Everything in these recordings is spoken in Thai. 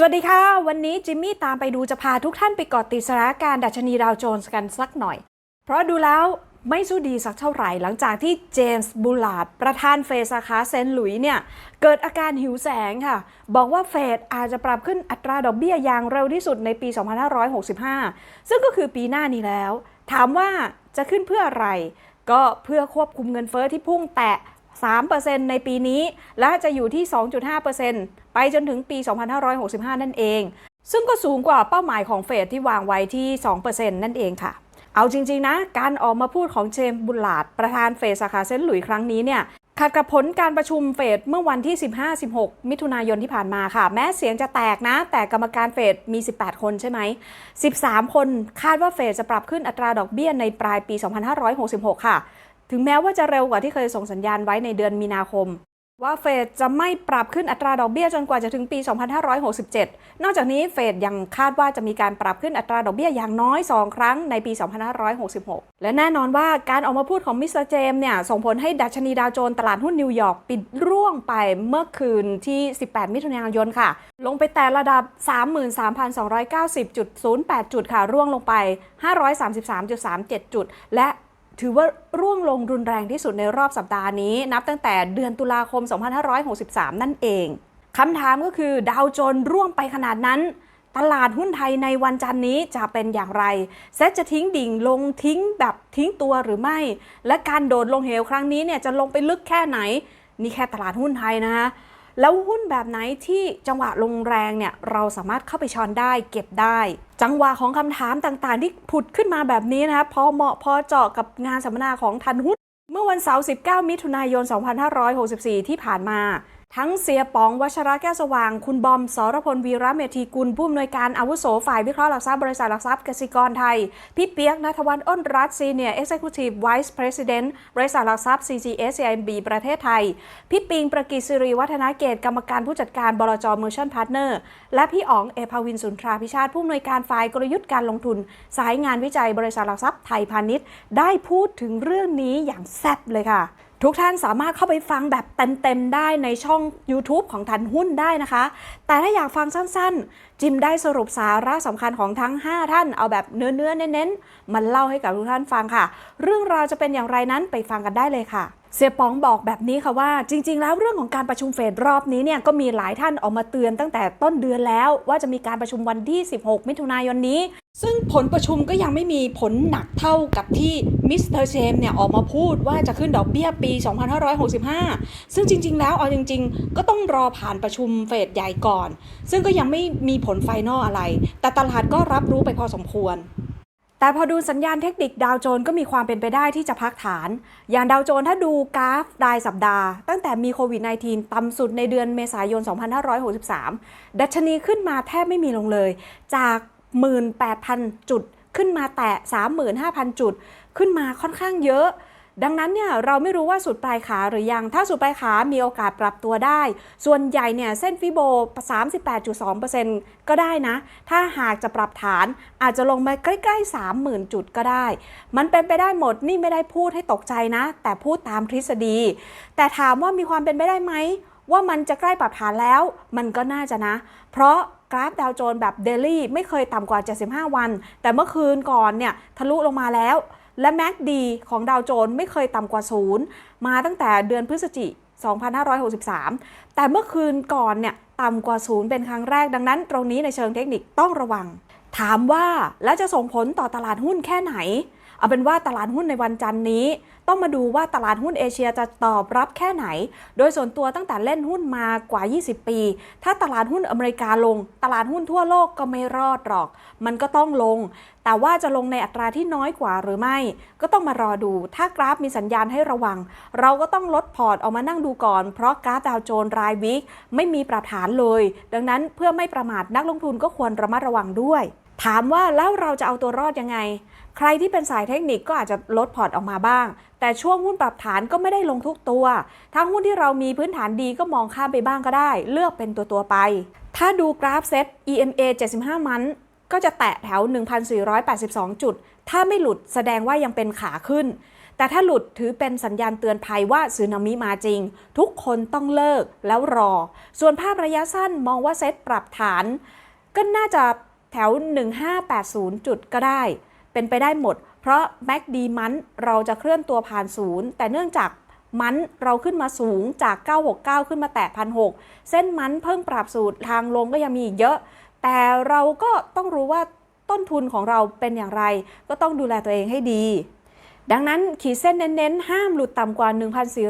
สวัสดีค่ะ วันนี้จิมมี่ตามไปดูจะพาทุกท่านไปเกาะติดสถานการณ์ดัชนีดาวโจนส์กันสักหน่อย เพราะดูแล้วไม่สู้ดีสักเท่าไหร่หลังจากที่เจมส์บูลาร์ดประธานเฟดสาขาเซนต์หลุยส์เนี่ย เกิดอาการหิวแสงค่ะ บอกว่าเฟดอาจจะปรับขึ้นอัตราดอกเบี้ยอย่างเร็วที่สุดในปี 2565 ซึ่งก็คือปีหน้านี้แล้ว ถามว่าจะขึ้นเพื่ออะไร ก็เพื่อควบคุมเงินเฟอ้อที่พุ่งแตะ 3%ในปีนี้ และจะอยู่ที่ 2.5%ไปจนถึงปี 2565 นั่นเอง ซึ่งก็สูงกว่าเป้าหมายของเฟดที่วางไว้ที่ 2%นั่นเองค่ะเอาจริง ๆ นะ การออกมาพูดของเจมบุลลาดประธานเฟดสาขาเซนต์หลุยส์ครั้งนี้เนี่ยขัดกับผลการประชุมเฟดเมื่อวันที่ 15-16 มิถุนายนที่ผ่านมาค่ะ แม้เสียงจะแตกนะ แต่กรรมการเฟดมี 18 คนใช่ไหม 13 คนคาดว่าเฟดจะปรับขึ้นอัตราดอกเบี้ยในปลายปี 2566 ค่ะ ถึงแม้ว่าจะเร็วกว่าที่เคยส่งสัญญาณไว้ในเดือนมีนาคม ว่าเฟดจะไม่ปรับขึ้นอัตราดอกเบี้ยจนกว่าจะถึงปี 2567 นอกจากนี้เฟดยังคาดว่าจะมีการปรับขึ้นอัตราดอกเบี้ยอย่างน้อย 2 ครั้งในปี 2566 และแน่นอนว่าการออกมาพูดของมิสเตอร์เจมส์เนี่ยส่งผลให้ดัชนีดาวโจนส์ตลาดหุ้นนิวยอร์กปิดร่วงไปเมื่อคืนที่ 18 มิถุนายนค่ะ ลงไปแต่ระดับ 33,290.08 จุดค่ะร่วงลงไป 533.37 จุด และ ถือว่าร่วงลงรุนแรงที่สุดในรอบสัปดาห์นี้ นับตั้งแต่เดือนตุลาคม 2563 นั่นเองคำถามก็คือดาวโจนร่วงไปขนาดนั้น ตลาดหุ้นไทยในวันจันทร์นี้จะเป็นอย่างไร เซ็ตจะทิ้งดิ่งลงทิ้งแบบทิ้งตัวหรือไม่ และการโดดลงเหวครั้งนี้เนี่ยจะลงไปลึกแค่ไหน นี่แค่ตลาดหุ้นไทยนะคะ แล้วหุ้นแบบไหนที่จังหวะลงแรงเนี่ยเราสามารถเข้าไปช้อนได้เก็บได้ จังหวะของคำถามต่างๆ ที่ผุดขึ้นมาแบบนี้นะคะพอเหมาะพอเจาะกับงานสัมมนาของทันหุ้นเมื่อวันเสาร์ 19 มิถุนายน 2564 ที่ผ่านมา ทั้งเสียป๋องวัชระแก้วสว่าง คุณบอมสรพลวีระเมธีกุลผู้อำนวยการอาวุโสฝ่ายวิเคราะห์หลักทรัพย์บริษัทหลักทรัพย์กสิกรไทย พี่เปียกนัทวันอ้นรัตซีเนียร์เอ็กเซคิวทีฟไวส์เพรสิดเนต์บริษัทหลักทรัพย์ CGS CIMB ประเทศไทย พี่ปิงประกิจสิริวัฒนาเกตกรรมการผู้จัดการบลจเมอร์ชันพาร์ทเนอร์และพี่อ๋องเอภาวินสุนทราพิชาติผู้อำนวยการฝ่ายกลยุทธ์การลงทุน สายงานวิจัยบริษัทหลักทรัพย์ไทยพาณิชย์ ได้พูดถึงเรื่องนี้อย่างแซ่บเลยค่ะ ทุกท่านสามารถเข้าไปฟังแบบเต็มๆได้ในช่อง YouTube ของทันหุ้นได้นะคะ แต่ถ้าอยากฟังสั้นๆ จิมได้สรุปสาระสำคัญของทั้ง 5 ท่าน เอาแบบเนื้อๆเน้นๆมันเล่าให้กับทุกท่านฟังค่ะ เรื่องราวจะเป็นอย่างไรนั้นไปฟังกันได้เลยค่ะ เสียป๋องบอกแบบนี้ค่ะว่า จริง ๆ แล้วเรื่องของการประชุมเฟดรอบนี้เนี่ยก็มีหลายท่านออกมาเตือนตั้งแต่ต้นเดือนแล้ว ว่าจะมีการประชุมวันที่ 16 มิถุนายนนี้ ซึ่งผลประชุมก็ยังไม่มีผลหนักเท่ากับที่มิสเตอร์เชมเนี่ยออกมาพูดว่าจะขึ้นดอกเบี้ยปี 2565 ซึ่งจริง ๆ แล้วเอาจริง ๆ ก็ต้องรอผ่านประชุมเฟดใหญ่ก่อน ซึ่งก็ยังไม่มีผลไฟนอลอะไร แต่ตลาดก็รับรู้ไปพอสมควร แต่พอดูสัญญาณเทคนิคดาวโจนส์ก็มีความเป็นไปได้ที่จะพักฐาน อย่างดาวโจนส์ถ้าดูกราฟรายสัปดาห์ ตั้งแต่มีโควิด -19 ต่ำสุดในเดือนเมษายน 2563 ดัชนีขึ้นมาแทบไม่มีลงเลย จาก 18,000 จุดขึ้นมาแตะ 35,000 จุด ขึ้นมาค่อนข้างเยอะ ดังนั้นเนี่ยเราไม่รู้ว่าสุดปลายขาหรือยัง ถ้าสุดปลายขามีโอกาสปรับตัวได้ ส่วนใหญ่เนี่ยเส้นฟิโบ 38.2%ก็ได้นะ ถ้าหากจะปรับฐานอาจจะลงมาใกล้ๆ 30,000 จุดก็ได้ มันเป็นไปได้หมดนี่ไม่ได้พูดให้ตกใจนะ แต่พูดตามทฤษฎี แต่ถามว่ามีความเป็นไปได้ไหมว่ามันจะใกล้ปรับฐานแล้ว มันก็น่าจะนะ เพราะกราฟดาวโจนส์แบบเดลี่ไม่เคยต่ำกว่า 75 วัน แต่เมื่อคืนก่อนเนี่ยทะลุลงมาแล้ว และแม็กดีของดาวโจนส์ไม่เคยต่ำกว่าศูนย์มาตั้งแต่เดือนพฤศจิก2563 แต่เมื่อคืนก่อนเนี่ยต่ำกว่าศูนย์เป็นครั้งแรกดังนั้นตรงนี้ในเชิงเทคนิคต้องระวัง ถามว่าแล้วจะส่งผลต่อตลาดหุ้นแค่ไหน เอาเป็นว่าตลาดหุ้นในวันจันนี้ ต้องมาดูว่าตลาดหุ้นเอเชียจะตอบรับแค่ไหน โดยส่วนตัวตั้งแต่เล่นหุ้นมากว่า 20 ปี ถ้าตลาดหุ้นอเมริกาลง ตลาดหุ้นทั่วโลกก็ไม่รอดหรอก มันก็ต้องลง แต่ว่าจะลงในอัตราที่น้อยกว่าหรือไม่ ก็ต้องมารอดู ถ้ากราฟมีสัญญาณให้ระวัง เราก็ต้องลดพอร์ตออกมานั่งดูก่อน เพราะกราฟดาวโจนรายวิกไม่มีปรับฐานเลย ดังนั้นเพื่อไม่ประมาทนักลงทุนก็ควรระมัดระวังด้วย ถามว่าแล้วเราจะเอาตัวรอดยังไง ใครที่เป็นสายเทคนิคก็อาจจะลดพอร์ตออกมาบ้าง แต่ช่วงหุ้นปรับฐานก็ไม่ได้ลงทุกตัว ถ้าหุ้นที่เรามีพื้นฐานดีก็มองข้ามไปบ้างก็ได้ เลือกเป็นตัวตัวไป ถ้าดูกราฟเซต EMA 75 มันก็จะแตะแถว 1,482 จุด ถ้าไม่หลุดแสดงว่ายังเป็นขาขึ้น แต่ถ้าหลุดถือเป็นสัญญาณเตือนภัยว่าสึนามิมาจริง ทุกคนต้องเลิกแล้วรอ ส่วนภาพระยะสั้นมองว่าเซตปรับฐาน ก็น่าจะ แถว 1580 จุดก็ได้ เป็นไปได้หมด เพราะแม็กดีมันเราจะเคลื่อนตัวผ่านศูนย์แต่เนื่องจากมันเราขึ้นมาสูงจาก 969 ขึ้นมาแตะ1,600เส้นมันเพิ่งปรับสูตรทางลงก็ยังมีอีกเยอะ แต่เราก็ต้องรู้ว่าต้นทุนของเราเป็นอย่างไร ก็ต้องดูแลตัวเองให้ดี ดังนั้นขีดเส้นเน้นๆ ห้ามหลุดต่ำกว่า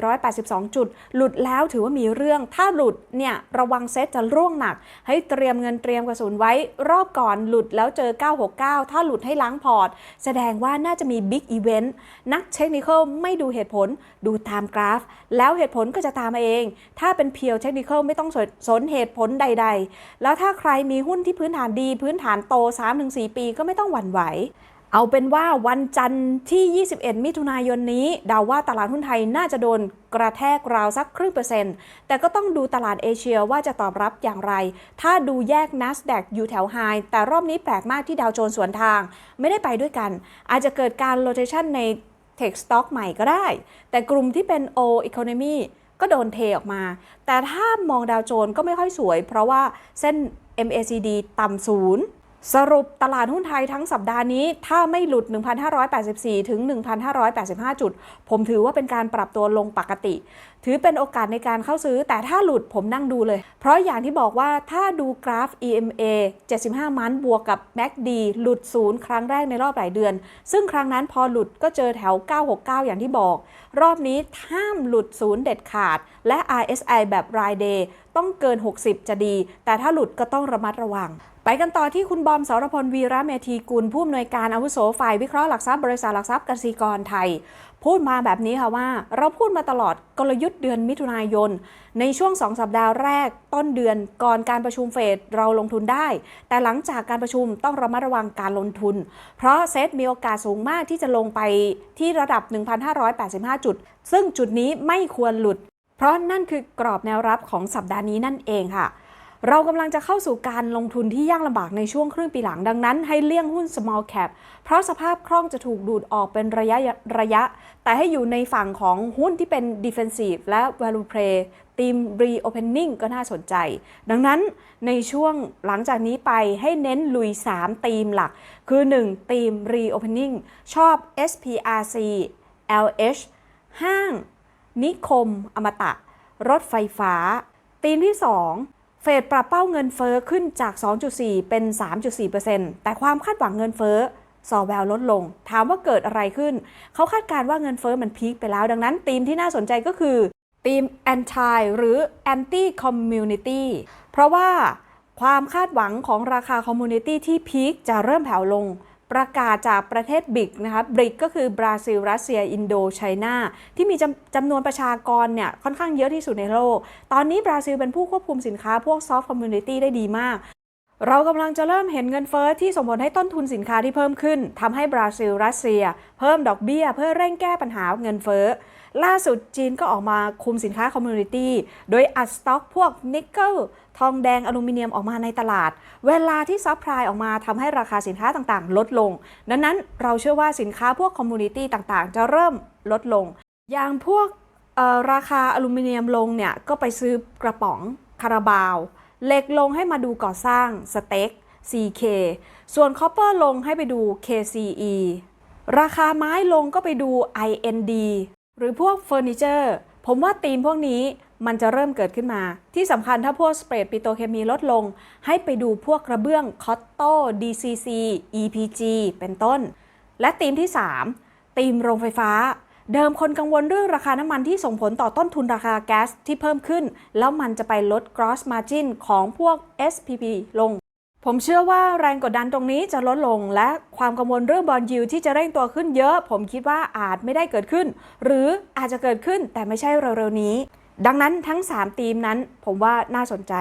1,482 จุด หลุดแล้วถือว่ามีเรื่อง ถ้าหลุดเนี่ยระวังเซตจะร่วงหนัก ให้เตรียมเงินเตรียมกระสุนไว้ รอบก่อนหลุดแล้วเจอ 969 ถ้าหลุดให้ล้างพอร์ต แสดงว่าน่าจะมีบิ๊กอีเวนต์ นักเทคนิคไม่ดูเหตุผล ดูตามกราฟ แล้วเหตุผลก็จะตามมาเอง ถ้าเป็นเพียวเทคนิคไม่ต้องสนสนเหตุผลใด ๆ แล้วถ้าใครมีหุ้นที่พื้นฐานดี พื้นฐานโต 3-4 ปีก็ไม่ต้องหวั่นไหว เอาเป็นว่าวันจันทร์ที่ 21 มิถุนายนนี้เดาว่าตลาดหุ้นไทยน่าจะโดนกระแทกราวสักครึ่งเปอร์เซ็นต์ แต่ก็ต้องดูตลาดเอเชียว่าจะตอบรับอย่างไร ถ้าดูแยก NASDAQ อยู่แถวไฮแต่รอบนี้แปลกมากที่ดาวโจนส์สวนทาง ไม่ได้ไปด้วยกัน อาจจะเกิดการโ o เ a ชันใน Tech Stock ใหม่ก็ได้ แต่กลุ่มที่เป็น O Economy ก็โดนเทออกมา แต่ถ้ามองดาวโจนก็ไม่ค่อยสวย เพราะว่าเส้น MACD ต่ำศูนย์ สรุปตลาดหุ้นไทยทั้งสัปดาห์นี้ ถ้าไม่หลุด 1,584 ถึง 1,585 จุด ผมถือว่าเป็นการปรับตัวลงปกติ ถือเป็นโอกาสในการเข้าซื้อ แต่ถ้าหลุดผมนั่งดูเลย เพราะอย่างที่บอกว่าถ้าดูกราฟ EMA 75 มันบวกกับ MACD หลุดศูนย์ครั้งแรกในรอบหลายเดือน ซึ่งครั้งนั้นพอหลุดก็เจอแถว 969 อย่างที่บอก รอบนี้ห้ามหลุดศูนย์เด็ดขาด และ RSI แบบรายเดย์ต้องเกิน 60 จะดี แต่ถ้าหลุดก็ต้องระมัดระวัง ไปกันต่อที่คุณบอมสรพลวีระเมธีกุลผู้อำนวยการอาวุโสฝ่ายวิเคราะห์หลักทรัพย์บริษัทหลักทรัพย์กสิกรไทย พูดมาแบบนี้ค่ะว่า เราพูดมาตลอดกลยุทธ์เดือนมิถุนายน ในช่วง 2 สัปดาห์แรก ต้นเดือนก่อนการประชุมเฟดเราลงทุนได้ แต่หลังจากการประชุมต้องระมัดระวังการลงทุน เพราะเซตมีโอกาสสูงมากที่จะลงไปที่ระดับ 1,585 จุด ซึ่งจุดนี้ไม่ควรหลุด เพราะนั่นคือกรอบแนวรับของสัปดาห์นี้นั่นเองค่ะ เรากำลังจะเข้าสู่การลงทุนที่ยากลำบากในช่วงครึ่งปีหลังดังนั้น ให้เลี่ยงหุ้น small cap เพราะสภาพคล่องจะถูกดูดออกเป็นระยะระยะ แต่ให้อยู่ในฝั่งของหุ้นที่เป็น defensive และ value play ทีม reopening ก็น่าสนใจ ดังนั้นในช่วงหลังจากนี้ไปให้เน้นลุย 3 ธีมหลัก คือ 1 ธีม reopening ชอบ SPRC LH ห้าง นิคม อมตะ รถไฟฟ้าธีมที่ 2 เฟดปรับเป้าเงินเฟอ้อขึ้นจาก 2.4 เป็น 3.4%แต่ความคาดหวังเงินเฟอ้อซอแววลดลง ถามว่าเกิดอะไรขึ้น เขาคาดการณ์ว่าเงินเฟอ้อมันพีคไปแล้ว ดังนั้นธีมที่น่าสนใจก็คือธีม anti หรือ anti community เพราะว่าความคาดหวังของราคาคอมมูนิตี้ที่พีคจะเริ่มแผ่วลง ประกาศจากประเทศบิกนะคะบิกก็คือบราซิล รัสเซีย อินโดไชน่า ที่มีจำจำนวนประชากรเนี่ยค่อนข้างเยอะที่สุดในโลก ตอนนี้บราซิลเป็นผู้ควบคุมสินค้าพวกซอฟต์คอมมูนิตี้ได้ดีมากเรากำลังจะเริ่มเห็นเงินเฟอ้อที่ส่งผลให้ต้นทุนสินค้าที่เพิ่มขึ้นทำให้บราซิล รัสเซีย เพิ่มดอกเบี้ย เพื่อเร่งแก้ปัญหาเงินเฟอ้อ ล่าสุดจีนก็ออกมาคุมสินค้าคอมมูนิตี้ โดยอัดสต็อกพวกนิกเกิลทองแดงอลูมิเนียมออกมาในตลาด เวลาที่ซัพพลายออกมาทำให้ราคาสินค้าต่างๆ ลดลง ดังนั้นเราเชื่อว่าสินค้าพวกคอมมูนิตี้ต่างๆ จะเริ่มลดลง อย่างพวกราคาอลูมิเนียมลงเนี่ย ก็ไปซื้อกระป๋องคาราบาว เหล็กลงให้มาดูก่อสร้างสเต็ก CK ส่วนคอปเปอร์ลงให้ไปดู KCE ราคาไม้ลงก็ไปดู IND หรือพวกเฟอร์นิเจอร์ผมว่าธีมพวกนี้มันจะเริ่มเกิดขึ้นมา ที่สำคัญถ้าพวกสเปรดปิโตเคมีลดลง ให้ไปดูพวกกระเบื้องคอตโต้ DCC EPG เป็นต้น และธีมที่ 3ธีมโรงไฟฟ้า เดิมคนกังวลเรื่องราคาน้ำมันที่ส่งผลต่อต้นทุนราคาแก๊สที่เพิ่มขึ้น แล้วมันจะไปลด gross margin ของพวก SPP ลง ผมเชื่อว่าแรงกดดันตรงนี้จะลดลง และความกังวลเรื่องบอลยิวที่จะเร่งตัวขึ้นเยอะ ผมคิดว่าอาจไม่ได้เกิดขึ้น หรืออาจจะเกิดขึ้นแต่ไม่ใช่เร็วๆนี้ ดังนั้นทั้ง 3 ทีมนั้นผมว่าน่าสนใจ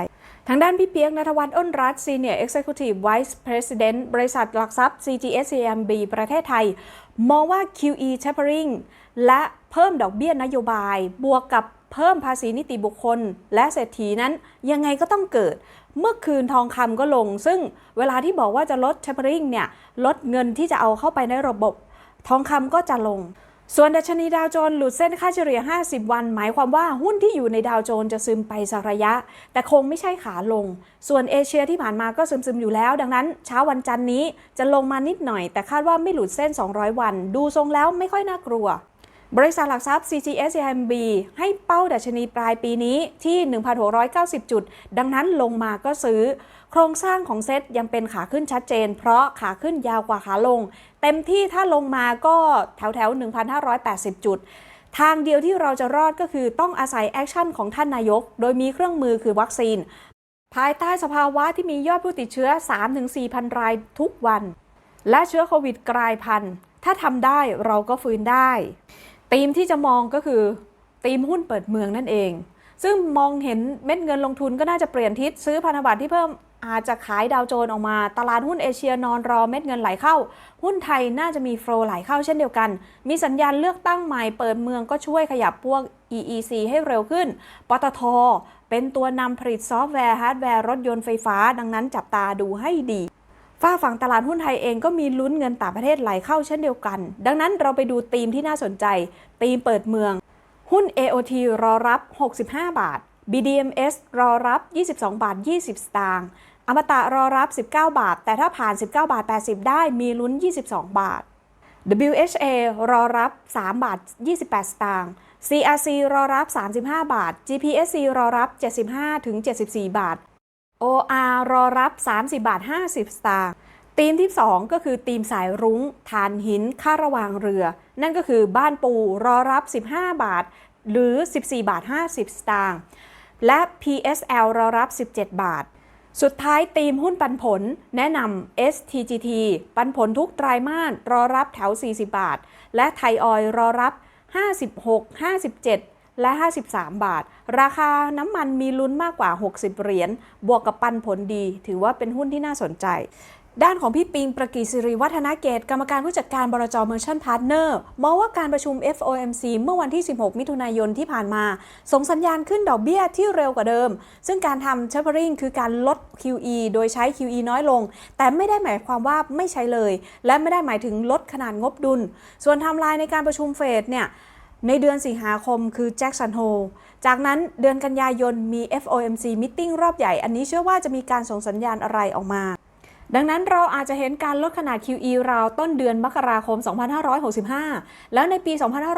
ทางด้านพี่เปียกนัทวัฒน์อ้นรัตน์ Senior Executive Vice President บริษัทหลักทรัพย์ CGSCMB ประเทศไทย มองว่า QE tapering และเพิ่มดอกเบี้ยนโยบาย บวกกับ เพิ่มภาษีนิติบุคคล และเศรษฐีนั้นยังไงก็ต้องเกิด เมื่อคืนทองคำก็ลง ซึ่งเวลาที่บอกว่าจะลด tapering เนี่ยลดเงินที่จะเอาเข้าไปในระบบ ทองคำก็จะลง ส่วนดัชนีดาวโจนส์หลุดเส้นค่าเฉลี่ย 50 วัน หมายความว่าหุ้นที่อยู่ในดาวโจนส์จะซึมไปสักระยะ แต่คงไม่ใช่ขาลง ส่วนเอเชียที่ผ่านมาก็ซึมๆอยู่แล้ว ดังนั้นเช้าวันจันนี้จะลงมานิดหน่อย แต่คาดว่าไม่หลุดเส้น 200 วัน ดูทรงแล้วไม่ค่อยน่ากลัว บริษัทหลักทรัพย์ CGS CMB ให้เป้าดัชนีปลายปีนี้ที่ 1,690 จุด ดังนั้นลงมาก็ซื้อ โครงสร้างของเซ็ตยังเป็นขาขึ้นชัดเจน เพราะขาขึ้นยาวกว่าขาลง เต็มที่ถ้าลงมาก็แถวแถวๆ1,580 จุดทางเดียวที่เราจะรอดก็คือต้องอาศัยแอคชั่นของท่านนายก โดยมีเครื่องมือคือวัคซีน ภายใต้สภาวะที่มียอดผู้ติดเชื้อ 3-4,000รายทุกวัน และเชื้อโควิดกลายพันธุ์ ถ้าทำได้เราก็ฟื้นได้ ธีมที่จะมองก็คือธีมหุ้นเปิดเมืองนั่นเอง ซึ่งมองเห็นเม็ดเงินลงทุนก็น่าจะเปลี่ยนทิศซื้อพันธบัตรที่เพิ่มอาจจะขายดาวโจนออกมา ตลาดหุ้นเอเชียนอนรอเม็ดเงินไหลเข้า หุ้นไทยน่าจะมีโฟลว์ไหลเข้าเช่นเดียวกัน มีสัญญาณเลือกตั้งใหม่เปิดเมืองก็ช่วยขยับพวก EEC ให้เร็วขึ้น ปตท เป็นตัวนำผลิตซอฟต์แวร์ฮาร์ดแวร์รถยนต์ไฟฟ้า ดังนั้นจับตาดูให้ดี ฝ้าฝั่งตลาดหุ้นไทยเองก็มีลุ้นเงินต่างประเทศไหลเข้าเช่นเดียวกัน ดังนั้นเราไปดูธีมที่น่าสนใจ ธีมเปิดเมือง หุ้น AOT รอรับ 65 บาท BDMs รอรับ 22 บาท 20 สตางค์อมตะรอรับ 19 บาท แต่ถ้าผ่าน 19 บาท 80 ได้มีลุ้น 22 บาท WHA รอรับ 3 บาท 28 สตางค์ CRC รอรับ 35 บาท GPSC รอรับ 75ถึง74 บาท OR รอรับ 30 บาท 50 สตางค์ธีมที่ 2 ก็คือธีมสายรุ้งฐานหินค่าระวางเรือ นั่นก็คือบ้านปูรอรับ 15 บาท หรือ 14 บาท 50 สตางค์และ PSL รอรับ 17 บาท สุดท้ายธีมหุ้นปันผล แนะนำ STGT ปันผลทุกไตรามาสรอรับแถว 40 บาท และไทยออยรอรับ 56 57 และ 53 บาท ราคาน้ำมันมีลุ้นมากกว่า 60 เหรียญ บวกกับปันผลดี ถือว่าเป็นหุ้นที่น่าสนใจ ด้านของพี่ปิงประกีศิริวัฒนาเกต กรรมการผู้จัดการบรจเมอร์ชันพาร์ทเนอร์มองว่าการประชุม FOMC เมื่อวันที่ 16 มิถุนายนที่ผ่านมา ส่งสัญญาณขึ้นดอกเบี้ยที่เร็วกว่าเดิม ซึ่งการทำ tapering คือการลด QE โดยใช้ QE น้อยลง แต่ไม่ได้หมายความว่าไม่ใช้เลย และไม่ได้หมายถึงลดขนาดงบดุล ส่วนไทม์ไลน์ในการประชุมเฟดเนี่ย ในเดือนสิงหาคมคือแจ็คสันโฮจากนั้นเดือนกันยายนมี FOMC meeting รอบใหญ่ อันนี้เชื่อว่าจะมีการส่งสัญญาณอะไรออกมา ดังนั้นเราอาจจะเห็นการลดขนาด QE ราวต้นเดือนมกราคม 2565 แล้วในปี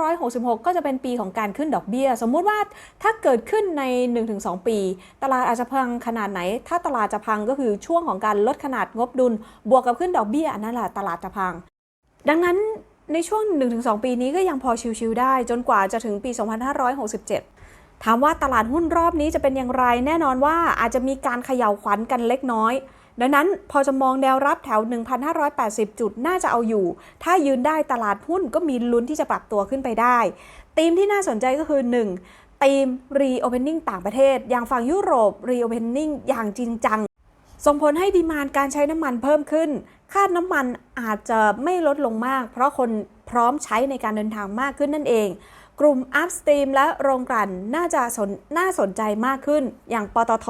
2566 ก็จะเป็นปีของการขึ้นดอกเบี้ย สมมุติว่าถ้าเกิดขึ้นใน 1-2 ปี ตลาดอาจจะพังขนาดไหน ถ้าตลาดจะพังก็คือช่วงของการลดขนาดงบดุล บวกกับขึ้นดอกเบี้ยอันนั่นแหละตลาดจะพัง ดังนั้น ในช่วง 1-2 ปีนี้ก็ยังพอชิวๆได้จนกว่าจะถึงปี 2567 ถามว่าตลาดหุ้นรอบนี้จะเป็นอย่างไร แน่นอนว่าอาจจะมีการเขย่าขวัญกันเล็กน้อย ดังนั้นพอจะมองแนวรับแถว 1,580 จุดน่าจะเอาอยู่ ถ้ายืนได้ตลาดหุ้นก็มีลุ้นที่จะปรับตัวขึ้นไปได้ธีมที่น่าสนใจก็คือ 1. ธีม reopening ต่างประเทศ อย่างฝั่งยุโรป reopening อย่างจริงจังส่งผลให้ดีมานการใช้น้ำมันเพิ่มขึ้น ค่าน้ำมันอาจจะไม่ลดลงมาก เพราะคนพร้อมใช้ในการเดินทางมากขึ้นนั่นเอง กลุ่ม upstream และโรงกลั่นน่าจะสนน่าสนใจมากขึ้น อย่างปตท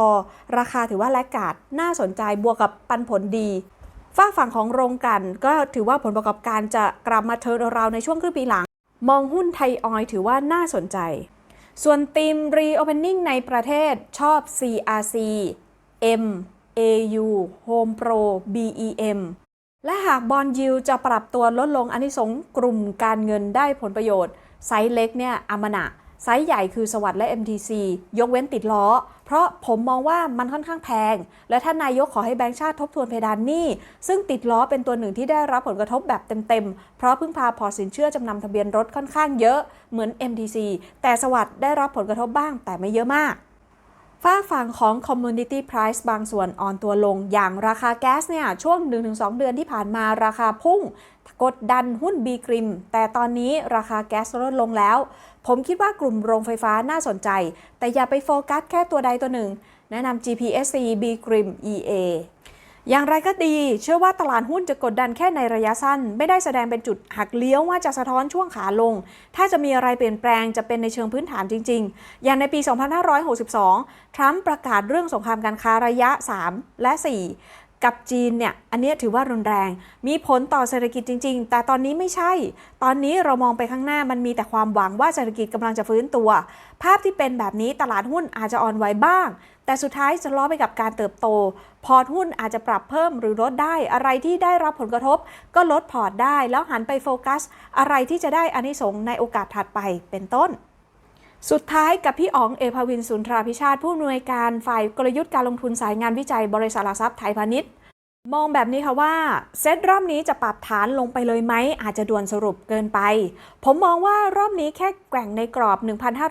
ราคาถือว่าแลกกาดน่าสนใจบวกกับปันผลดีฝ้าฝั่งของโรงกลั่นก็ถือว่าผลประกอบการจะกลับมาเทิร์นราวในช่วงครึ่งปีหลัง มองหุ้นไทยออยถือว่าน่าสนใจ ส่วนทีม reopening ในประเทศชอบ CRC M AU Home Pro BEM และหากบอลยิวจะปรับตัวลดลงอันนี้สงส์กลุ่มการเงินได้ผลประโยชน์ ไซส์เล็กเนี่ยอมนะไซส์ใหญ่คือสวัสด์และ MTC ยกเว้นติดล้อ เพราะผมมองว่ามันค่อนข้างแพง และท่านนายกขอให้แบงก์ชาติทบทวนเพดานหนี้ ซึ่งติดล้อเป็นตัวหนึ่งที่ได้รับผลกระทบแบบเต็ม ๆ เพราะพึ่งพาพอสินเชื่อจำนำทะเบียนรถค่อนข้างเยอะเหมือน MTC แต่สวัสด์ได้รับผลกระทบบ้างแต่ไม่เยอะมาก ฝ้าฝั่งของ Commodity Price บางส่วนอ่อนตัวลง อย่างราคาแก๊สเนี่ย ช่วง 1-2 เดือนที่ผ่านมาราคาพุ่ง กดดันหุ้นบีกริม แต่ตอนนี้ราคาแก๊สลดลงแล้ว ผมคิดว่ากลุ่มโรงไฟฟ้าน่าสนใจ แต่อย่าไปโฟกัสแค่ตัวใดตัวหนึ่ง แนะนำ GPSC B กริม EA อย่างไรก็ดี เชื่อว่าตลาดหุ้นจะกดดันแค่ในระยะสั้น ไม่ได้แสดงเป็นจุดหักเลี้ยวว่าจะสะท้อนช่วงขาลง ถ้าจะมีอะไรเปลี่ยนแปลงจะเป็นในเชิงพื้นฐานจริง ๆ อย่างในปี 2562 ทรัมป์ประกาศเรื่องสงครามการค้าระยะ 3 และ 4 กับจีนเนี่ยอันนี้ถือว่ารุนแรง มีผลต่อเศรษฐกิจจริง ๆ แต่ตอนนี้ไม่ใช่ ตอนนี้เรามองไปข้างหน้ามันมีแต่ความหวังว่าเศรษฐกิจกำลังจะฟื้นตัว ภาพที่เป็นแบบนี้ตลาดหุ้นอาจจะอ่อนไหวบ้าง แต่สุดท้ายจะล้อไปกับการเติบโต พอร์ตหุ้นอาจจะปรับเพิ่มหรือลดได้อะไรที่ได้รับผลกระทบ ก็ลดพอร์ตได้ แล้วหันไปโฟกัส อะไรที่จะได้อานิสงส์ในโอกาสถัดไปเป็นต้น สุดท้ายกับพี่อ๋องเอภวินสุนทราพิชาติผู้อำนวยการฝ่ายกลยุทธ์การลงทุนสายงานวิจัยบริษัทหลักทรัพย์ไทยพาณิชย์ มองแบบนี้ค่ะว่า เซตรอบนี้จะปรับฐานลงไปเลยไหม อาจจะด่วนสรุปเกินไป ผมมองว่ารอบนี้แค่แกว่งในกรอบ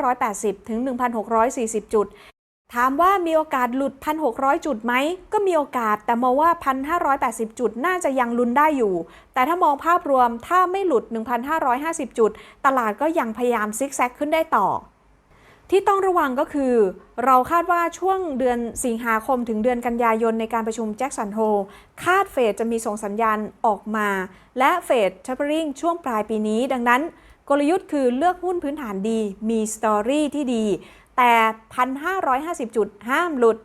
1,580 ถึง 1,640 จุด ถามว่ามีโอกาสหลุด 1,600 จุดไหม ก็มีโอกาสแต่มองว่า 1,580 จุดน่าจะยังลุ้นได้อยู่ แต่ถ้ามองภาพรวมถ้าไม่หลุด 1,550 จุด ตลาดก็ยังพยายามซิกแซกขึ้นได้ต่อ ที่ต้องระวังก็คือ เราคาดว่าช่วงเดือนสิงหาคมถึงเดือนกันยายนในการประชุมแจ็คสันโฮคาดเฟดจะมีส่งสัญญาณออกมา และเฟดชัพเปอริงช่วงปลายปีนี้ ดังนั้น กลยุทธ์คือเลือกหุ้นพื้นฐานดี มีสตอรี่ที่ดี แต่ 1,550 จุดห้ามหลุด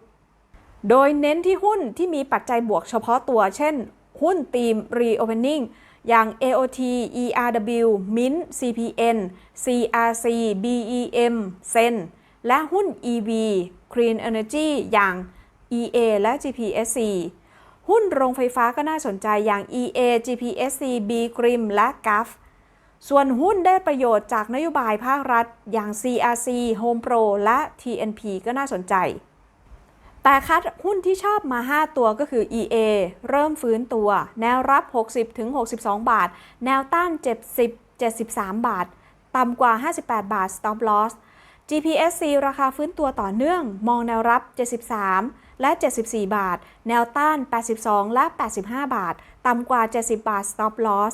โดยเน้นที่หุ้นที่มีปัจจัยบวกเฉพาะตัว เช่น หุ้นทีม Reopening อย่าง AOT, ERW, Mint, CPN, CRC, BEM, SEN และหุ้น EV, Clean Energy อย่าง EA และ GPSC หุ้นโรงไฟฟ้าก็น่าสนใจอย่าง EA, GPSC, B Grim และ GAF ส่วนหุ้นได้ประโยชน์จากนโยบายภาครัฐ อย่าง CRC, Home Pro และ TNP ก็น่าสนใจ แต่คัดหุ้นที่ชอบมา 5 ตัวก็คือ EA เริ่มฟื้นตัว แนวรับ 60-62 บาท แนวต้าน 70 73 บาท ต่ำกว่า 58 บาท stop loss GPSC ราคาฟื้นตัวต่อเนื่อง มองแนวรับ 73 และ 74 บาท แนวต้าน 82 และ 85 บาท ต่ำกว่า 70 บาท stop loss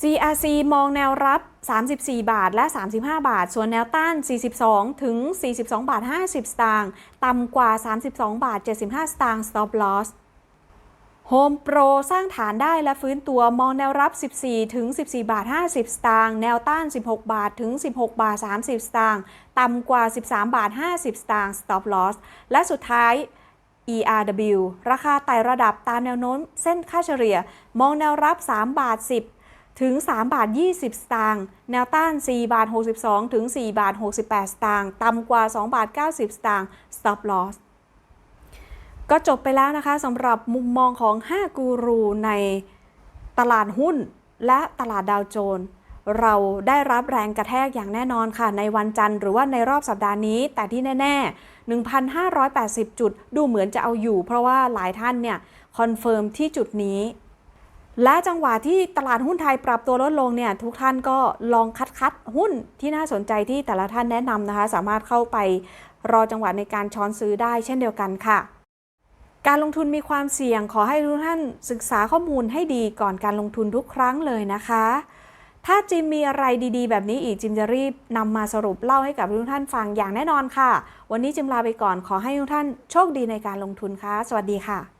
CRC มองแนวรับ 34 บาท และ 35 บาท ส่วนแนวต้าน 42 ถึง 42 บาท 50 สตางค์ ต่ำกว่า 32 บาท 75 สตางค์ stop loss Home Pro สร้างฐานได้และฟื้นตัวมองแนวรับ 14 ถึง 14 บาท 50 สตางค์ แนวต้าน 16 บาท ถึง 16 บาท 30 สตางค์ ต่ำกว่า 13 บาท 50 สตางค์ stop loss และสุดท้าย ERW ราคาไต่ระดับตามแนวโน้มเส้นค่าเฉลี่ย มองแนวรับ 3 บาท 10 ถึง 3 บาท 20 สตางค์แนวต้าน 4 บาท 62 ถึง 4 บาท 68 สตางค์ต่ำกว่า 2 บาท 90 สตางค์ stop loss ก็จบไปแล้วนะคะสำหรับมุมมองของ 5 กูรูในตลาดหุ้นและตลาดดาวโจนส์เราได้รับแรงกระแทกอย่างแน่นอนค่ะ ในวันจันทร์หรือว่าในรอบสัปดาห์นี้ แต่ที่แน่ ๆ 1,580 จุดดูเหมือนจะเอาอยู่ เพราะว่าหลายท่านเนี่ยคอนเฟิร์มที่จุดนี้ และจังหวะที่ตลาดหุ้นไทยปรับตัวลดลงเนี่ยทุกท่านก็ลองคัดคัดหุ้นที่น่าสนใจที่แต่ละท่านแนะนำนะคะ สามารถเข้าไปรอจังหวะในการช้อนซื้อได้เช่นเดียวกันค่ะ การลงทุนมีความเสี่ยงขอให้ทุกท่านศึกษาข้อมูลให้ดีก่อนการลงทุนทุกครั้งเลยนะคะ ถ้าจิมมีอะไรดีๆ แบบนี้อีกจิมจะรีบนำมาสรุปเล่าให้กับทุกท่านฟังอย่างแน่นอนค่ะ วันนี้จิมลาไปก่อนขอให้ทุกท่านโชคดีในการลงทุนค่ะ สวัสดีค่ะ